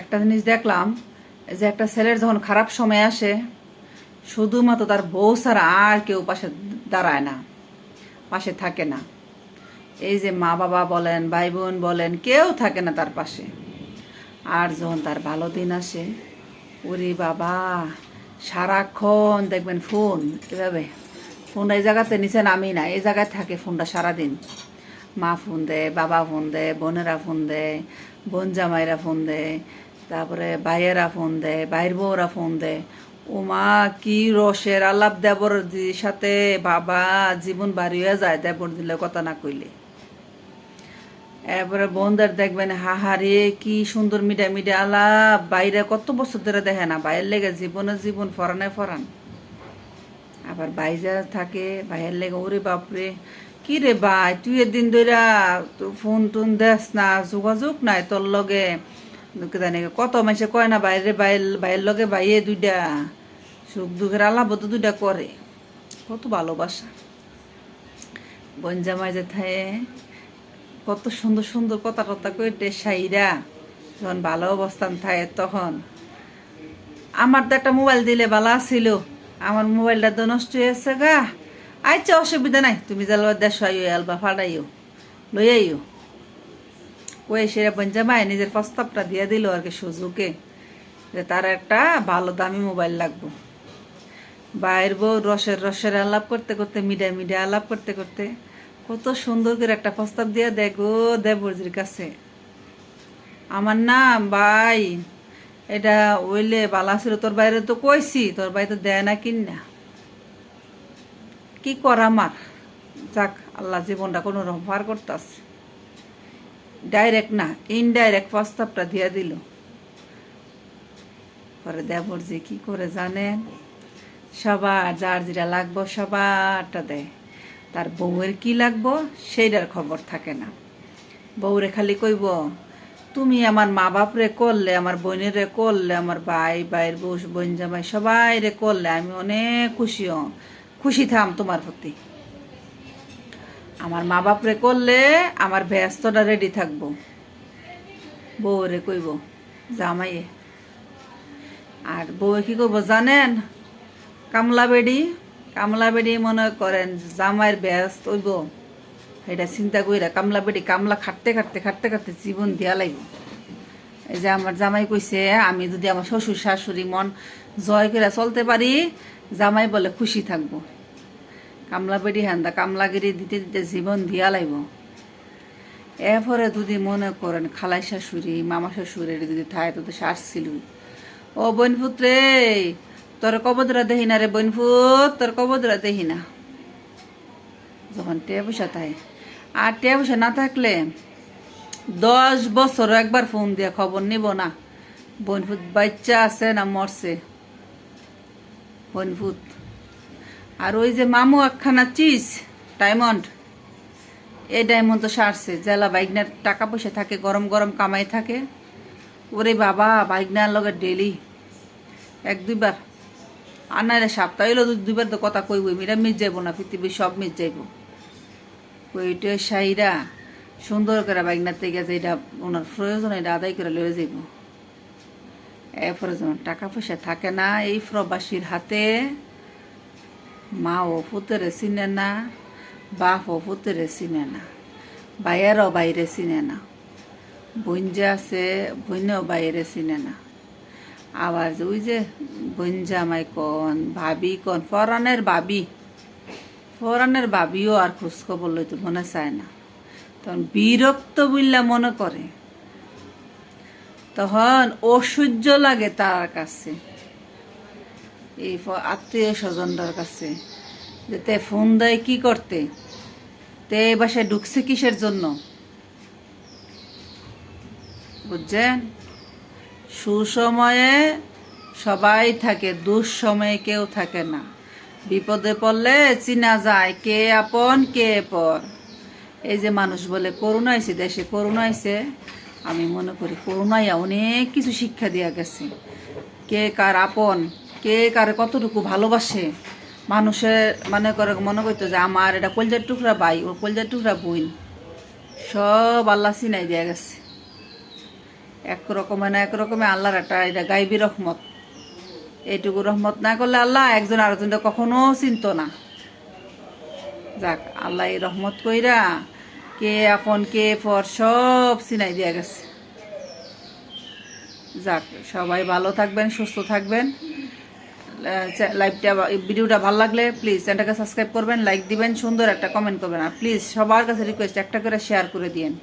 একটা জিনিস দেখলাম যে একটা ছেলের যখন খারাপ সময় আসে, শুধুমাত্র তার বউ ছাড়া আর কেউ পাশে দাঁড়ায় না, পাশে থাকে না। এই যে মা বাবা বলেন, ভাই বোন বলেন, কেউ থাকে না তার পাশে। আর যখন তার ভালো দিন আসে, ওরে বাবা, সারাক্ষণ দেখবেন ফোন, এভাবে। ফোনটা এই জায়গাতে, নিচে নামি না, এই জায়গায় থাকে ফোনটা সারাদিন। মা ফোন দেয়, বাবা ফোন দেয়, বোনেরা ফোন দেয়, বোন জামাইরা ফোন দেয় তারপরে ভাইয়েরা ফোন দেয়, ভাইয়ের বউরা ফোন দেয়। ও মা, কি রসের আলাপ দেবর সাথে বাবা জীবন বাড়ি হয়ে যায় দেবর দিলে কথা না কইলে। এরপরে বোনদের দেখবেন হাহারে কি সুন্দর মিডা মিডা আলাপ। বাইরে কত বছর ধরে দেখে না বাইরের লেগে জীবনে জীবন, ফরানে ফরান। আবার বাইরে থাকে, ভাইয়ের লেগে, ওরে বাপরে, কি রে ভাই, তুই এদিন ধরে ফোন টোন দেস না, যোগাযোগ নাই তোর লগে। জানি কত মাসে কয় না বাইরে বাইর বাইরের লগে বাইয়ে দুইটা সুখ দুঃখের আলাপ তো দুইটা করে। কত ভালোবাসা। বোন জামাই যে থাকে কত সুন্দর সুন্দর কথা টথা কইতে সাইরা, যখন ভালো অবস্থান থাকে তখন। আমার তো একটা মোবাইল দিলে ভালো ছিল আমার মোবাইলটা তো নষ্ট হয়েছে গা। আচ্ছা অসুবিধা নাই, তুমি যাল দেশ আইও, আলবা ফাড়াইও লই কয়ে সেরা পঞ্জামায় নিজের প্রস্তাবটা দিয়ে দিল আর কি সুযোগে যে তার একটা ভালো দামি মোবাইল লাগবো। বাইর বউ রসের রসের আলাপ করতে করতে, মিডিয়া মিডিয়া আলাপ করতে করতে কত সুন্দর করে একটা প্রস্তাব দিয়ে দেয় গো দেবরজির কাছে। আমার নাম ভাই, এটা ওইলে বালা ছিল তোর বাইরে তো কইছি, তোর বাইরে তো দেয় না কিন। না কি কর আমার যাক, আল্লাহ জীবনটা কোনো পার করতেছে। ডাইরেক্ট না ইনডাইরেক্ট প্রস্তাবটা দিয়ে দিল। পরে দেবর যে কি করে জানেন? সবার যার যেটা লাগবো সবারটা দেয়। তার বউয়ের কি লাগবো সেইটার খবর থাকে না। বউরে খালি কইব, তুমি আমার মা বাপরে করলে, আমার বোনেরে করলে, আমার ভাই, ভাইয়ের বউ, বোন জামাই সবাই রে করলে, আমি অনেক খুশি খুশি থাম তোমার প্রতি। আমার মা বাপরে করলে আমার ব্যস্তটা রেডি থাকব। বউরে কইব, জামাইয়ে। আর বউ কি করব জানেন? কামলা বেডি কামলা বেডি মনে করেন জামাইয়ের ব্যস্ত হইব। এটা চিন্তা কইরা কামলা বেডি কামলা খাটতে খাটতে খাটতে খাটতে জীবন দিয়া লাগবে এই যে আমার জামাই কইছে, আমি যদি আমার শ্বশুর শাশুড়ি মন জয় করে চলতে পারি, জামাই বলে খুশি থাকব। কামলা বেডি হান্দা কামলাগিরি দিতে দিতে জীবন দিয়া লাগব এরপরে যদি মনে করেন, খালাই শাশুড়ি, মামা শ্বশুরের যদি থায় তো শাসছিল ও বনপুত্রে তোর কবদরা দেহি না রে বনপুত তোর কবদরা দেহি না। যখন টে পয়সা তাই। আর টে পয়সা না থাকলে দশ বছর একবার ফোন দিয়ে খবর নিব না বনপুত বাচ্চা আছে না মরছে। বনপুত আর ওই যে মামু একখানা চিজ, ডায়মন্ড, এই ডায়মন্ড তো সারছে। জেলা বাইকনার টাকা পয়সা থাকে, গরম গরম কামাই থাকে। ওরে বাবা, বাইকনার লগে ডেলি। এক দুইবার। আর নাইলে সপ্তাহ দুইবার তো কথা কইব মেয়েরা মিস যাইব না, পৃথিবীর সব মিস যাইব। ওইটা সাইরা সুন্দর করে বাইকনার থেকে যে এটা ওনার প্রয়োজন, এটা আদায় করে লয়ে যাইব। এরপরে যখন টাকা পয়সা থাকে না এই প্রবাসীর হাতে। মা ও পুতেরে চিনে না বাপ ও পুতেরে চিনে না বাইরেও বাইরে চিনে না বঞ্জা আছে বন্যও বাইরে চিনে না আবার যে ওই যে বঞ্জামাই কন ভাবি কন ফরানের ভাবি ফরানের ভাবিও আর খোঁজ খবর লইতে মনে চায় না তখন বিরক্ত বললা মনে করে তখন অসহ্য লাগে তার কাছে এই আত্মীয় স্বজনটার কাছে, যে তে ফোন দেয় কি করতে? তে এই বাসায় ঢুকছে কিসের জন্য? বুঝছেন? সুসময়ে সবাই থাকে, দুঃসময়ে কেউ থাকে না। বিপদে পড়লে চিনা যায় কে আপন, কে পর। এই যে মানুষ বলে করোনা আইছে দেশে করোনা আইছে আমি মনে করি করোনায় অনেক কিছু শিক্ষা দেওয়া গেছে। কে কার আপন কে কার কতটুকু ভালোবাসে মানুষের মনে করে, মনে করতো যে আমার এটা কলজার টুকরা ভাই, ওর কলজার টুকরা বোন। সব আল্লাহ চিনাই দেওয়া গেছে। একরকমে না একরকমে আল্লাহর একটা এটা গাইবি রহমত। এইটুকু রহমত না করলে আল্লাহ একজন আরেকজনটা কখনো চিনত না। যাক, আল্লাহ এই রহমত কইরা কে আপন, কে পর সব চিনাই দিয়া গেছে। যাক, সবাই ভালো থাকবেন, সুস্থ থাকবেন। লাইভটা ভিডিওটা ভালো লাগলে প্লিজ চ্যানেলটাকে সাবস্ক্রাইব করবেন লাইক দিবেন, সুন্দর একটা কমেন্ট করবেন। আর প্লিজ সবার কাছে রিকোয়েস্ট একটা করে শেয়ার করে দিয়েন।